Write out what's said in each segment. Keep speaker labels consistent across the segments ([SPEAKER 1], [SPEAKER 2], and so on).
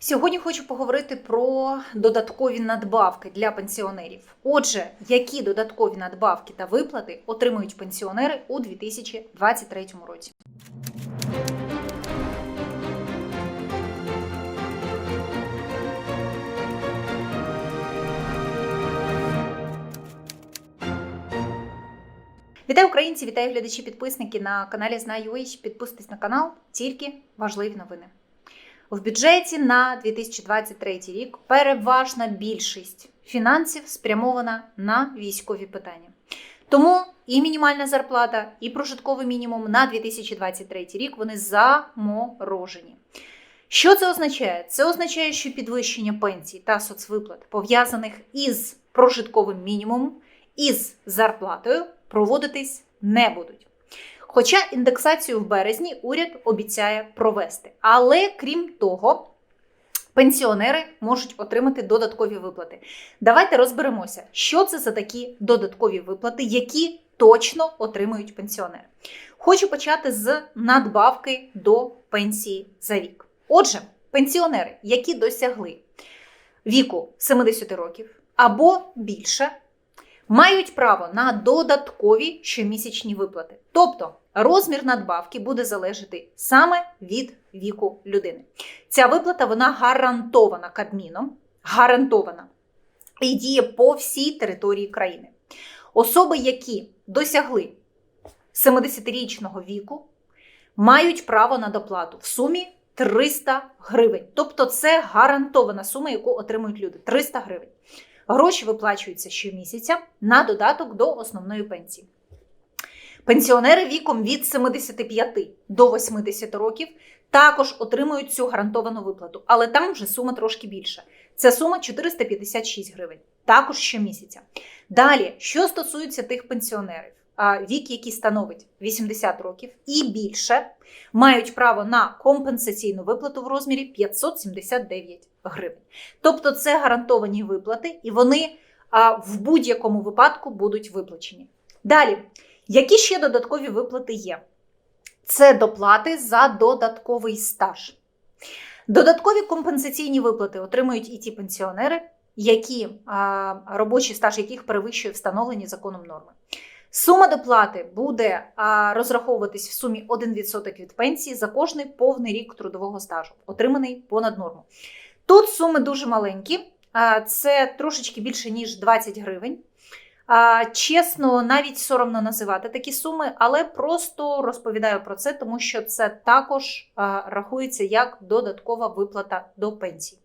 [SPEAKER 1] Сьогодні хочу поговорити про додаткові надбавки для пенсіонерів. Отже, які додаткові надбавки та виплати отримують пенсіонери у 2023 році? Вітаю українці, вітаю глядачі, підписники на каналі Знаю.ua. Підписуйтесь на канал, тільки важливі новини. В бюджеті на 2023 рік переважна більшість фінансів спрямована на військові питання. Тому і мінімальна зарплата, і прожитковий мінімум на 2023 рік вони заморожені. Що це означає? Це означає, що підвищення пенсій та соцвиплат, пов'язаних із прожитковим мінімумом, із зарплатою, проводитись не будуть. Хоча індексацію в березні уряд обіцяє провести. Але крім того, пенсіонери можуть отримати додаткові виплати. Давайте розберемося, що це за такі додаткові виплати, які точно отримують пенсіонери. Хочу почати з надбавки до пенсії за вік. Отже, пенсіонери, які досягли віку 70 років або більше, мають право на додаткові щомісячні виплати. Тобто розмір надбавки буде залежати саме від віку людини. Ця виплата вона гарантована Кабміном, гарантована і діє по всій території країни. Особи, які досягли 70-річного віку, мають право на доплату в сумі 300 гривень. Тобто це гарантована сума, яку отримують люди 300 гривень. Гроші виплачуються щомісяця на додаток до основної пенсії. Пенсіонери віком від 75 до 80 років також отримують цю гарантовану виплату, але там вже сума трошки більша. Це сума 456 гривень, також щомісяця. Далі, що стосується тих пенсіонерів, вік, який становить 80 років і більше, мають право на компенсаційну виплату в розмірі 579 гривень. Тобто це гарантовані виплати, і вони в будь-якому випадку будуть виплачені. Далі, які ще додаткові виплати є? Це доплати за додатковий стаж. Додаткові компенсаційні виплати отримують і ті пенсіонери, які робочий стаж яких перевищує встановлені законом норми. Сума доплати буде розраховуватись в сумі 1% від пенсії за кожний повний рік трудового стажу, отриманий понад норму. Тут суми дуже маленькі, це трошечки більше, ніж 20 гривень. Чесно, навіть соромно називати такі суми, але просто розповідаю про це, тому що це також рахується як додаткова виплата до пенсії.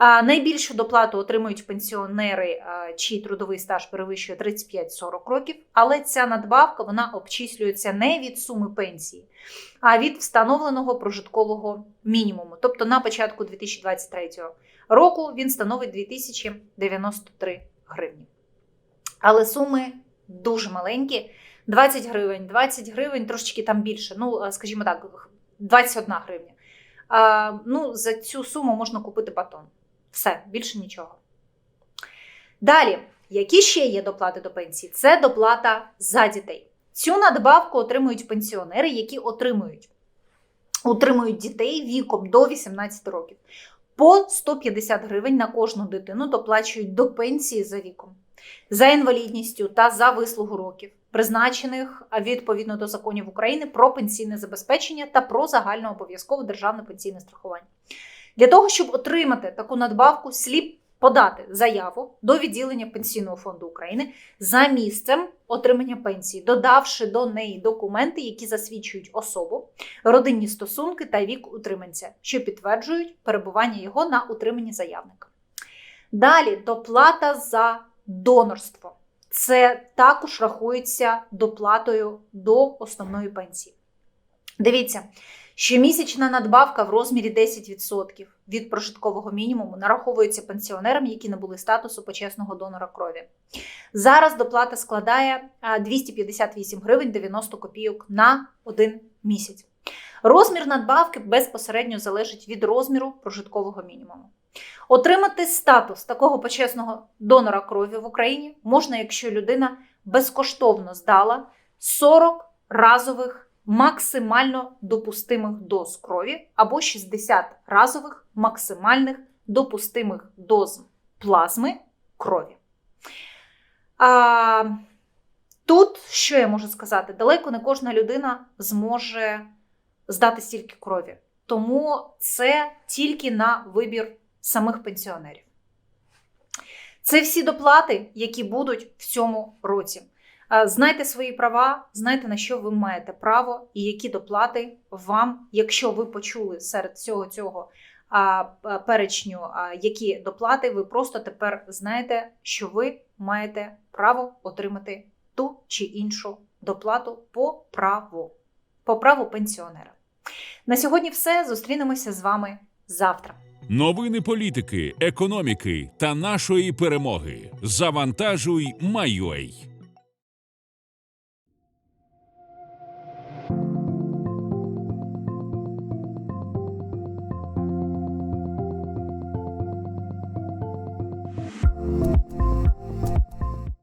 [SPEAKER 1] Найбільшу доплату отримують пенсіонери, чий трудовий стаж перевищує 35-40 років, але ця надбавка вона обчислюється не від суми пенсії, а від встановленого прожиткового мінімуму. Тобто на початку 2023 року він становить 2093 гривні. Але суми дуже маленькі. 20 гривень, 20 гривень, трошечки там більше. Ну, скажімо так, 21 гривня. А, Ну, за цю суму можна купити батон. Все, більше нічого. Далі, які ще є доплати до пенсії? Це доплата за дітей. Цю надбавку отримують пенсіонери, які отримують, утримують дітей віком до 18 років. По 150 гривень на кожну дитину доплачують до пенсії за віком за інвалідністю та за вислугу років, призначених відповідно до законів України про пенсійне забезпечення та про загальнообов'язкове державне пенсійне страхування. Для того, щоб отримати таку надбавку, слід подати заяву до відділення Пенсійного фонду України за місцем отримання пенсії, додавши до неї документи, які засвідчують особу, родинні стосунки та вік утриманця, що підтверджують перебування його на утриманні заявника. Далі доплата за донорство. Це також рахується доплатою до основної пенсії. Дивіться, щомісячна надбавка в розмірі 10% від прожиткового мінімуму нараховується пенсіонерам, які набули статусу почесного донора крові. Зараз доплата складає 258 гривень 90 копійок на один місяць. Розмір надбавки безпосередньо залежить від розміру прожиткового мінімуму. Отримати статус такого почесного донора крові в Україні можна, якщо людина безкоштовно здала 40 разових максимально допустимих доз крові або 60 разових максимальних допустимих доз плазми крові. А, тут, що я можу сказати, далеко не кожна людина зможе здати стільки крові. Тому це тільки на вибір самих пенсіонерів. Це всі доплати, які будуть в цьому році. Знайте свої права, знайте на що ви маєте право, і які доплати вам, якщо ви почули серед цього а, перечню, які доплати, ви просто тепер знаєте, що ви маєте право отримати ту чи іншу доплату по праву, по праву пенсіонера. На сьогодні все. Зустрінемося з вами завтра.
[SPEAKER 2] Новини політики, економіки та нашої перемоги. Завантажуй, Майой.